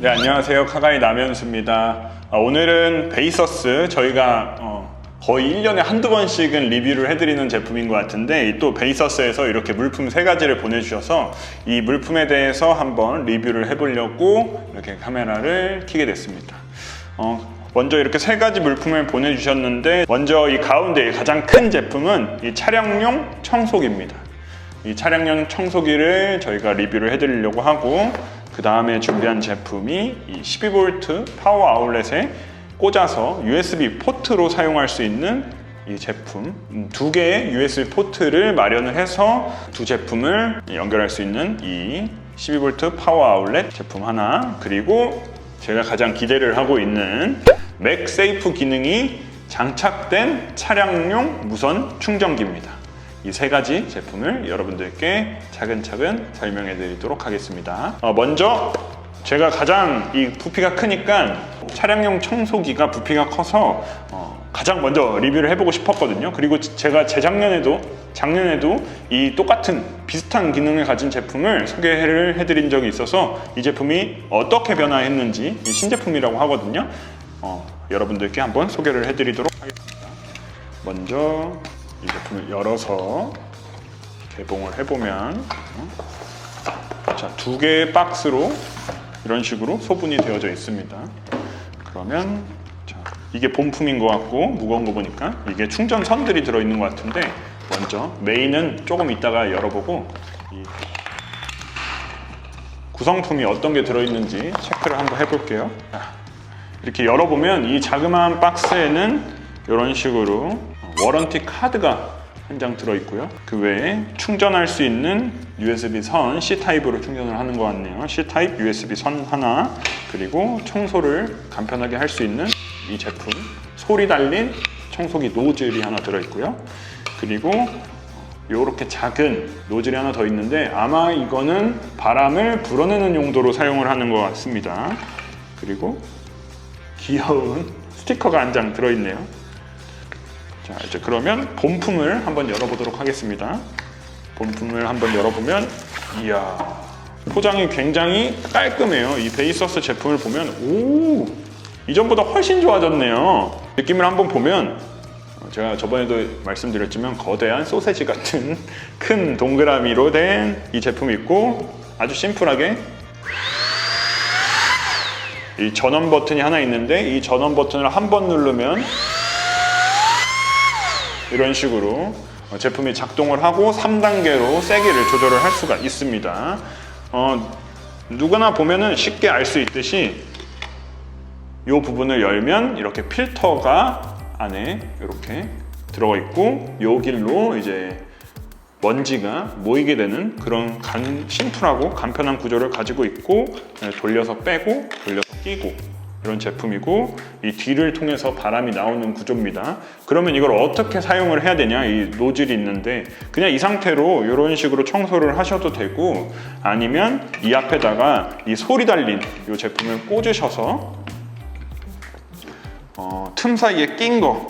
네, 안녕하세요. 카가이 남현수입니다. 아, 오늘은 베이서스 저희가 어, 거의 1년에 한두 번씩은 리뷰를 해드리는 제품인 것 같은데 이또 베이서스에서 이렇게 물품 세 가지를 보내주셔서 이 물품에 대해서 한번 리뷰를 해보려고 이렇게 카메라를 켜게 됐습니다. 어, 먼저 이렇게 세 가지 물품을 보내주셨는데 먼저 이 가운데 가장 큰 제품은 이 차량용 청소기입니다. 이 차량용 청소기를 저희가 리뷰를 해드리려고 하고 그 다음에 준비한 제품이 이 12V 파워 아울렛에 꽂아서 USB 포트로 사용할 수 있는 이 제품 음, 두 개의 USB 포트를 마련을 해서 두 제품을 연결할 수 있는 이 12V 파워 아울렛 제품 하나 그리고 제가 가장 기대를 하고 있는 맥세이프 기능이 장착된 차량용 무선 충전기입니다. 이 세 가지 제품을 여러분들께 차근차근 설명해 드리도록 하겠습니다. 어, 먼저 제가 가장 이 부피가 크니까 차량용 청소기가 부피가 커서 어, 가장 먼저 리뷰를 해보고 싶었거든요. 그리고 제가 재작년에도 작년에도 이 똑같은 비슷한 기능을 가진 제품을 소개를 해드린 적이 있어서 이 제품이 어떻게 변화했는지 이 신제품이라고 하거든요. 어, 여러분들께 한번 소개를 해드리도록 하겠습니다. 먼저 이 제품을 열어서 개봉을 해보면 자, 두 개의 박스로 이런 식으로 소분이 되어져 있습니다. 그러면 자, 이게 본품인 것 같고 무거운 거 보니까 이게 충전 선들이 들어있는 것 같은데 먼저 메인은 조금 이따가 열어보고 이 구성품이 어떤 게 들어있는지 체크를 한번 해볼게요. 자, 이렇게 열어보면 이 자그마한 박스에는 이런 식으로 워런티 카드가 한 장 들어있고요. 그 외에 충전할 수 있는 USB 선 C 타입으로 충전을 하는 것 같네요. C 타입 USB 선 하나 그리고 청소를 간편하게 할 수 있는 이 제품 소리 달린 청소기 노즐이 하나 들어있고요. 그리고 이렇게 작은 노즐이 하나 더 있는데 아마 이거는 바람을 불어내는 용도로 사용을 하는 것 같습니다. 그리고 귀여운 스티커가 한 장 들어있네요. 자, 이제 그러면 본품을 한번 열어보도록 하겠습니다. 본품을 한번 열어보면, 이야, 포장이 굉장히 깔끔해요. 이 베이서스 제품을 보면, 오, 이전보다 훨씬 좋아졌네요. 느낌을 한번 보면, 어, 제가 저번에도 말씀드렸지만, 거대한 소세지 같은 큰 동그라미로 된 이 제품이 있고, 아주 심플하게 이 전원 버튼이 하나 있는데, 이 전원 버튼을 한 번 누르면, 이런 식으로 어, 제품이 작동을 하고 3단계로 세기를 조절을 할 수가 있습니다. 어, 누구나 보면은 쉽게 알 수 있듯이 이 부분을 열면 이렇게 필터가 안에 이렇게 들어가 있고 요 길로 이제 먼지가 모이게 되는 그런 간, 심플하고 간편한 구조를 가지고 있고 네, 돌려서 빼고 돌려서 끼고 이런 제품이고 이 뒤를 통해서 바람이 나오는 구조입니다. 그러면 이걸 어떻게 사용을 해야 되냐? 이 노즐이 있는데 그냥 이 상태로 이런 식으로 청소를 하셔도 되고 아니면 이 앞에다가 이 소리 달린 이 제품을 꽂으셔서 어, 틈 사이에 낀 거.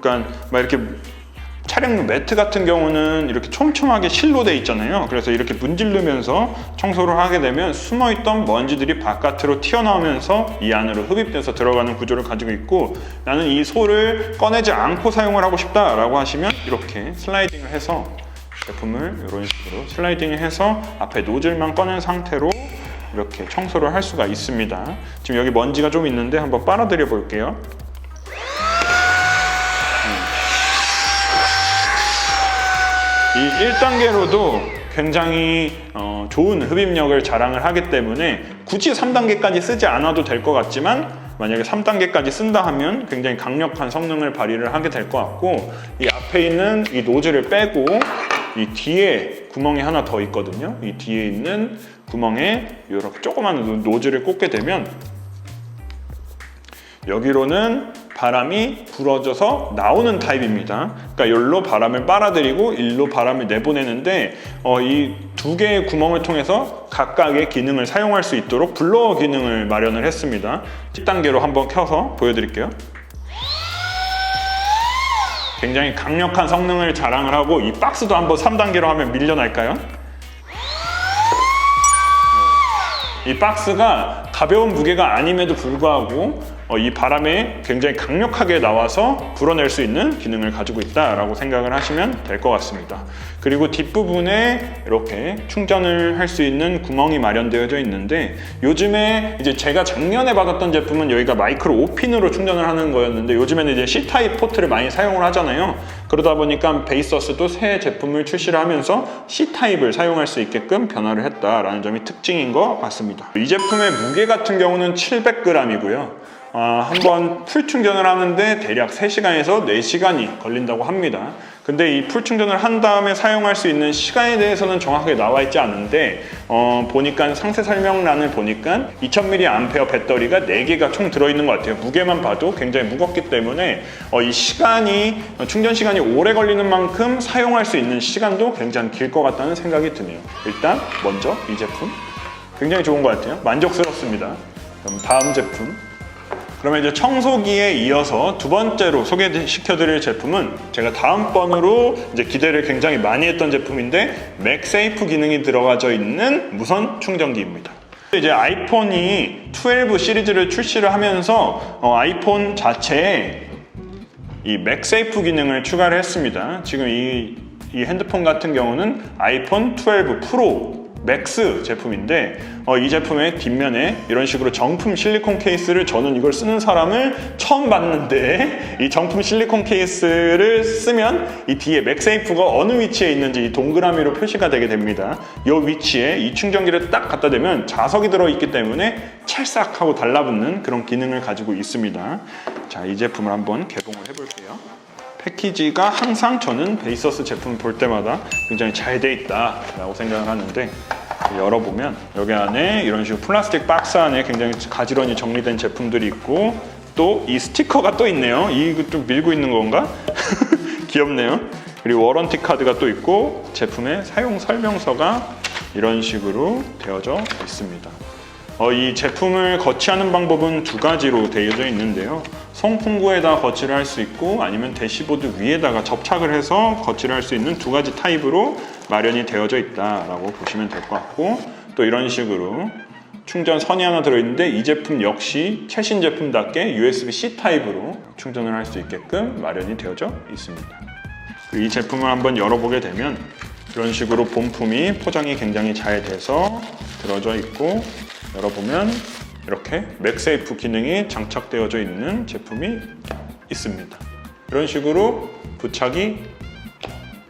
그러니까 막 이렇게 차량용 매트 같은 경우는 이렇게 촘촘하게 실로 돼 있잖아요. 그래서 이렇게 문지르면서 청소를 하게 되면 숨어있던 먼지들이 바깥으로 튀어나오면서 이 안으로 흡입돼서 들어가는 구조를 가지고 있고 나는 이 소를 꺼내지 않고 사용을 하고 싶다 라고 하시면 이렇게 슬라이딩을 해서 제품을 이런 식으로 슬라이딩을 해서 앞에 노즐만 꺼낸 상태로 이렇게 청소를 할 수가 있습니다. 지금 여기 먼지가 좀 있는데 한번 빨아들여 볼게요. 이 1단계로도 굉장히 어, 좋은 흡입력을 자랑을 하기 때문에 굳이 3단계까지 쓰지 않아도 될 것 같지만 만약에 3단계까지 쓴다 하면 굉장히 강력한 성능을 발휘를 하게 될 것 같고 이 앞에 있는 이 노즐을 빼고 이 뒤에 구멍이 하나 더 있거든요. 이 뒤에 있는 구멍에 이렇게 조그만 노즐을 꽂게 되면 여기로는 바람이 불어져서 나오는 타입입니다. 그러니까 일로 바람을 빨아들이고 일로 바람을 내보내는데 어, 이 두 개의 구멍을 통해서 각각의 기능을 사용할 수 있도록 블로어 기능을 마련을 했습니다. 10단계로 한번 켜서 보여드릴게요. 굉장히 강력한 성능을 자랑을 하고 이 박스도 한번 3단계로 하면 밀려날까요? 이 박스가 가벼운 무게가 아님에도 불구하고 어, 이 바람에 굉장히 강력하게 나와서 불어낼 수 있는 기능을 가지고 있다라고 생각을 하시면 될 것 같습니다. 그리고 뒷부분에 이렇게 충전을 할 수 있는 구멍이 마련되어져 있는데 요즘에 이제 제가 작년에 받았던 제품은 여기가 마이크로 5핀으로 충전을 하는 거였는데 요즘에는 이제 C타입 포트를 많이 사용을 하잖아요. 그러다 보니까 베이서스도 새 제품을 출시를 하면서 C타입을 사용할 수 있게끔 변화를 했다라는 점이 특징인 것 같습니다. 이 제품의 무게 같은 경우는 700g이고요. 아, 한번 풀 충전을 하는데 대략 3시간에서 4시간이 걸린다고 합니다. 근데 이 풀 충전을 한 다음에 사용할 수 있는 시간에 대해서는 정확하게 나와 있지 않은데 어, 보니까 상세 설명란을 보니까 2000mAh 배터리가 4개가 총 들어있는 것 같아요. 무게만 봐도 굉장히 무겁기 때문에 어, 이 시간이 어, 충전 시간이 오래 걸리는 만큼 사용할 수 있는 시간도 굉장히 길 것 같다는 생각이 드네요. 일단 먼저 이 제품 굉장히 좋은 것 같아요. 만족스럽습니다. 그럼 다음 제품 그러면 이제 청소기에 이어서 두 번째로 소개시켜드릴 제품은 제가 다음번으로 이제 기대를 굉장히 많이 했던 제품인데 맥세이프 기능이 들어가져 있는 무선 충전기입니다. 이제 아이폰이 12 시리즈를 출시를 하면서 어, 아이폰 자체에 이 맥세이프 기능을 추가를 했습니다. 지금 이, 이 핸드폰 같은 경우는 아이폰 12 프로 맥스 제품인데 어, 이 제품의 뒷면에 이런 식으로 정품 실리콘 케이스를 저는 이걸 쓰는 사람을 처음 봤는데 이 정품 실리콘 케이스를 쓰면 이 뒤에 맥세이프가 어느 위치에 있는지 이 동그라미로 표시가 되게 됩니다. 이 위치에 이 충전기를 딱 갖다 대면 자석이 들어있기 때문에 찰싹하고 달라붙는 그런 기능을 가지고 있습니다. 자, 이 제품을 한번 개봉을 해볼게요. 패키지가 항상 저는 베이서스 제품 볼 때마다 굉장히 잘 돼 있다 라고 생각을 하는데 열어보면 여기 안에 이런 식으로 플라스틱 박스 안에 굉장히 가지런히 정리된 제품들이 있고 또 이 스티커가 또 있네요. 이거 좀 밀고 있는 건가? 귀엽네요. 그리고 워런티 카드가 또 있고 제품의 사용 설명서가 이런 식으로 되어져 있습니다. 어, 이 제품을 거치하는 방법은 두 가지로 되어져 있는데요. 송풍구에다 거치를 할 수 있고 아니면 대시보드 위에다가 접착을 해서 거치를 할 수 있는 두 가지 타입으로 마련이 되어져 있다라고 보시면 될 것 같고 또 이런 식으로 충전 선이 하나 들어있는데 이 제품 역시 최신 제품답게 USB-C 타입으로 충전을 할 수 있게끔 마련이 되어져 있습니다. 이 제품을 한번 열어보게 되면 이런 식으로 본품이 포장이 굉장히 잘 돼서 들어져 있고 열어보면 이렇게 맥세이프 기능이 장착되어져 있는 제품이 있습니다. 이런 식으로 부착이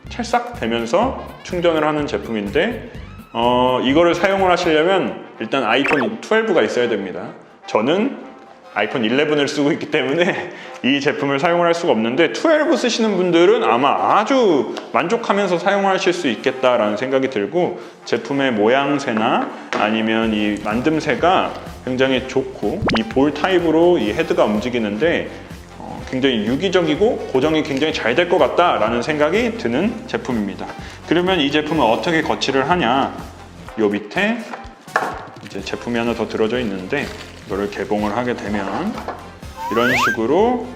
찰싹 되면서 충전을 하는 제품인데 어, 이거를 사용을 하시려면 일단 아이폰 12가 있어야 됩니다. 저는 아이폰 11을 쓰고 있기 때문에 이 제품을 사용을 할 수가 없는데 12 쓰시는 분들은 아마 아주 만족하면서 사용하실 수 있겠다라는 생각이 들고 제품의 모양새나 아니면 이 만듦새가 굉장히 좋고 이 볼 타입으로 이 헤드가 움직이는데 어, 굉장히 유기적이고 고정이 굉장히 잘 될 것 같다라는 생각이 드는 제품입니다. 그러면 이 제품을 어떻게 거치를 하냐? 요 밑에 이제 제품이 하나 더 들어져 있는데 이거를 개봉을 하게 되면 이런 식으로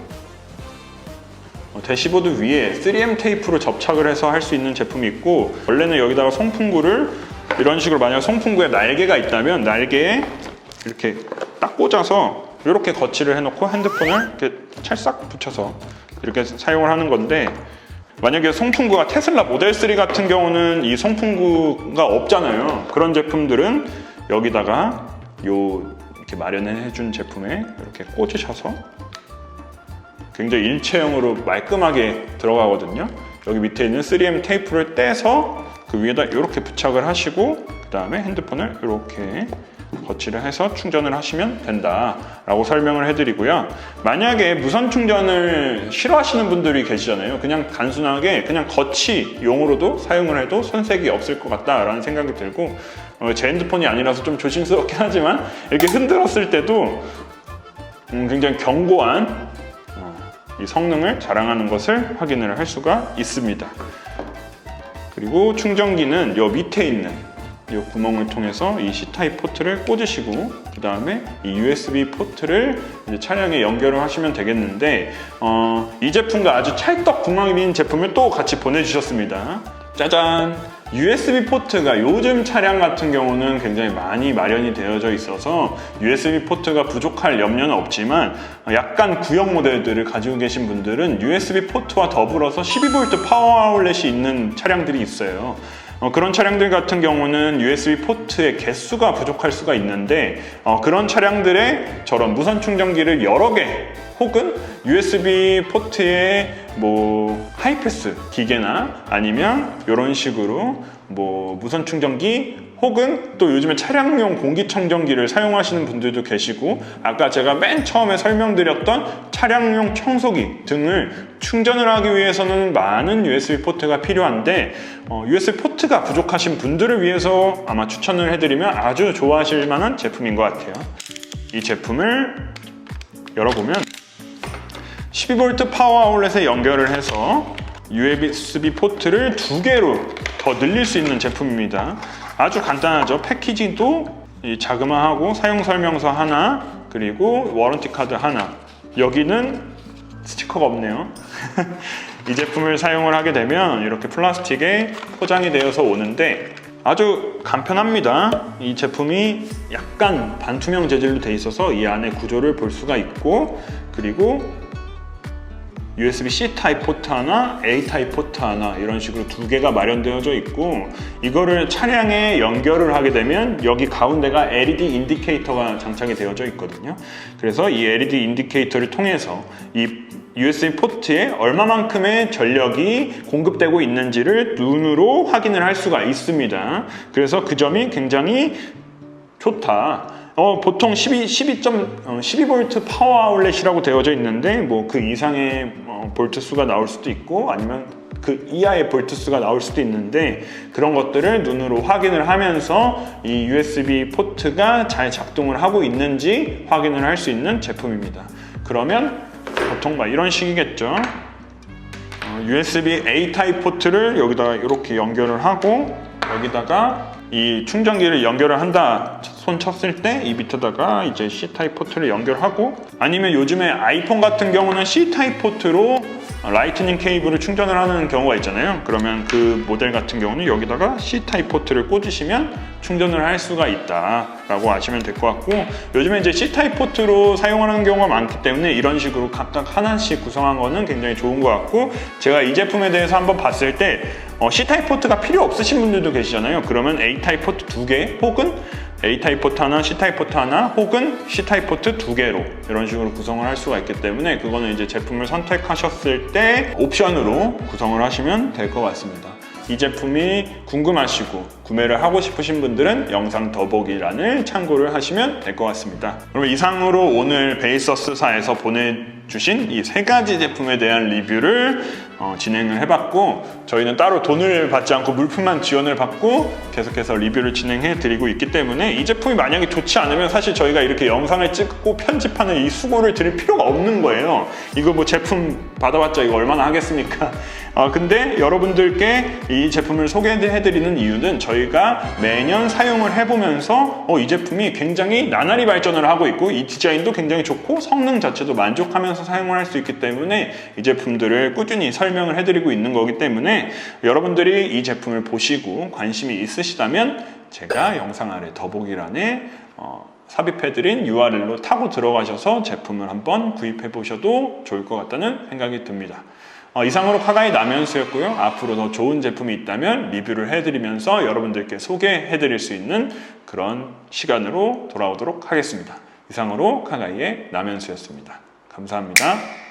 어, 대시보드 위에 3M 테이프로 접착을 해서 할 수 있는 제품이 있고 원래는 여기다가 송풍구를 이런 식으로 만약 송풍구에 날개가 있다면 날개에 이렇게 딱 꽂아서 이렇게 거치를 해놓고 핸드폰을 이렇게 찰싹 붙여서 이렇게 사용을 하는 건데 만약에 송풍구가 테슬라 모델 3 같은 경우는 이 송풍구가 없잖아요. 그런 제품들은 여기다가 요 이렇게 마련해 준 제품에 이렇게 꽂으셔서 굉장히 일체형으로 말끔하게 들어가거든요. 여기 밑에 있는 3M 테이프를 떼서 그 위에다 이렇게 부착을 하시고 그 다음에 핸드폰을 이렇게 거치를 해서 충전을 하시면 된다라고 설명을 해드리고요. 만약에 무선 충전을 싫어하시는 분들이 계시잖아요. 그냥 단순하게 그냥 거치용으로도 사용을 해도 손색이 없을 것 같다라는 생각이 들고 어, 제 핸드폰이 아니라서 좀 조심스럽긴 하지만 이렇게 흔들었을 때도 음, 굉장히 견고한 어, 이 성능을 자랑하는 것을 확인을 할 수가 있습니다. 그리고 충전기는 요 밑에 있는 이 구멍을 통해서 이 C타입 포트를 꽂으시고 그 다음에 이 USB 포트를 차량에 연결을 하시면 되겠는데 어, 이 제품과 아주 찰떡궁합인 제품을 또 같이 보내주셨습니다. 짜잔! USB 포트가 요즘 차량 같은 경우는 굉장히 많이 마련이 되어져 있어서 USB 포트가 부족할 염려는 없지만 약간 구형 모델들을 가지고 계신 분들은 USB 포트와 더불어서 12V 파워 아울렛이 있는 차량들이 있어요. 어, 그런 차량들 같은 경우는 USB 포트의 개수가 부족할 수가 있는데 어, 그런 차량들의 저런 무선 충전기를 여러 개 혹은 USB 포트에 뭐 하이패스 기계나 아니면 이런 식으로 뭐 무선 충전기 혹은 또 요즘에 차량용 공기청정기를 사용하시는 분들도 계시고 아까 제가 맨 처음에 설명드렸던 차량용 청소기 등을 충전을 하기 위해서는 많은 USB 포트가 필요한데 어, USB 포트가 부족하신 분들을 위해서 아마 추천을 해드리면 아주 좋아하실 만한 제품인 것 같아요. 이 제품을 열어보면 12V 파워 아울렛에 연결을 해서 USB 포트를 두 개로 더 늘릴 수 있는 제품입니다. 아주 간단하죠. 패키징도 이 자그마하고 사용 설명서 하나 그리고 워런티 카드 하나. 여기는 스티커가 없네요. 이 제품을 사용을 하게 되면 이렇게 플라스틱에 포장이 되어서 오는데 아주 간편합니다. 이 제품이 약간 반투명 재질로 돼 있어서 이 안에 구조를 볼 수가 있고 그리고 USB-C 타입 포트 하나, A 타입 포트 하나 이런 식으로 두 개가 마련되어져 있고 이거를 차량에 연결을 하게 되면 여기 가운데가 LED 인디케이터가 장착이 되어져 있거든요. 그래서 이 LED 인디케이터를 통해서 이 USB 포트에 얼마만큼의 전력이 공급되고 있는지를 눈으로 확인을 할 수가 있습니다. 그래서 그 점이 굉장히 좋다. 어, 보통 12, 12. 어, 12V 파워 아울렛이라고 되어져 있는데 뭐 그 이상의 어, 볼트 수가 나올 수도 있고 아니면 그 이하의 볼트 수가 나올 수도 있는데 그런 것들을 눈으로 확인을 하면서 이 USB 포트가 잘 작동을 하고 있는지 확인을 할 수 있는 제품입니다. 그러면 보통 막 이런 식이겠죠. 어, USB A 타입 포트를 여기다가 이렇게 연결을 하고 여기다가 이 충전기를 연결을 한다 손 쳤을 때 이 밑에다가 이제 C 타입 포트를 연결하고 아니면 요즘에 아이폰 같은 경우는 C 타입 포트로 라이트닝 케이블을 충전을 하는 경우가 있잖아요 그러면 그 모델 같은 경우는 여기다가 C 타입 포트를 꽂으시면 충전을 할 수가 있다 라고 아시면 될 것 같고 요즘에 이제 C 타입 포트로 사용하는 경우가 많기 때문에 이런 식으로 각각 하나씩 구성한 거는 굉장히 좋은 것 같고 제가 이 제품에 대해서 한번 봤을 때 어, C타입 포트가 필요 없으신 분들도 계시잖아요. 그러면 A타입 포트 두 개 혹은 A타입 포트 하나, C타입 포트 하나 혹은 C타입 포트 두 개로 이런 식으로 구성을 할 수가 있기 때문에 그거는 이제 제품을 선택하셨을 때 옵션으로 구성을 하시면 될 것 같습니다. 이 제품이 궁금하시고 구매를 하고 싶으신 분들은 영상 더보기란을 참고를 하시면 될 것 같습니다. 그럼 이상으로 오늘 베이서스사에서 보내주신 이 세 가지 제품에 대한 리뷰를 어, 진행을 해봤고 저희는 따로 돈을 받지 않고 물품만 지원을 받고 계속해서 리뷰를 진행해 드리고 있기 때문에 이 제품이 만약에 좋지 않으면 사실 저희가 이렇게 영상을 찍고 편집하는 이 수고를 드릴 필요가 없는 거예요. 이거 뭐 제품 받아봤자 이거 얼마나 하겠습니까? 어, 근데 여러분들께 이 제품을 소개해 드리는 이유는 저희가 매년 사용을 해보면서 어, 이 제품이 굉장히 나날이 발전을 하고 있고 이 디자인도 굉장히 좋고 성능 자체도 만족하면서 사용을 할 수 있기 때문에 이 제품들을 꾸준히 설 명을 해드리고 있는 거기 때문에 여러분들이 이 제품을 보시고 관심이 있으시다면 제가 영상 아래 더보기란에 어, 삽입해드린 URL로 타고 들어가셔서 제품을 한번 구입해 보셔도 좋을 것 같다는 생각이 듭니다. 어, 이상으로 카가이 나면수였고요. 앞으로 더 좋은 제품이 있다면 리뷰를 해드리면서 여러분들께 소개해드릴 수 있는 그런 시간으로 돌아오도록 하겠습니다. 이상으로 카가이의 나면수였습니다. 감사합니다.